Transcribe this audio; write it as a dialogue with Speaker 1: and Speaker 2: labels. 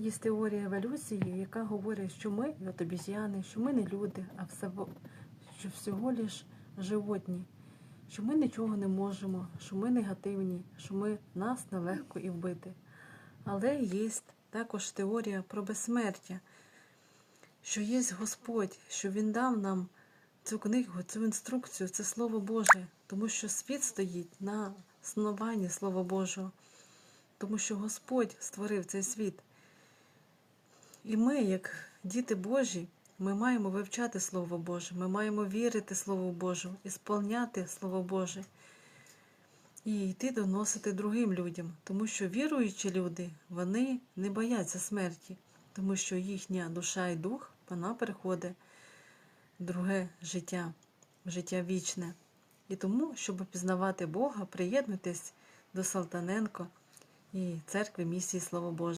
Speaker 1: Є теорія еволюції, яка говорить, що ми обіз'яни, що ми не люди, а все, що всього лиш животні, що ми нічого не можемо, що ми негативні, що ми нас нелегко і вбити. Але є також теорія про безсмертя, що є Господь, що Він дав нам цю книгу, цю інструкцію, це Слово Боже, тому що світ стоїть на основанні Слова Божого, тому що Господь створив цей світ. І ми, як діти Божі, ми маємо вивчати Слово Боже, ми маємо вірити Слову Божу, ісполняти Слово Боже і йти доносити другим людям, тому що віруючі люди, вони не бояться смерті, тому що їхня душа і дух, вона переходить в друге життя, в життя вічне. І тому, щоб пізнавати Бога, приєднуйтесь до Салтаненко і церкви місії Слово Боже.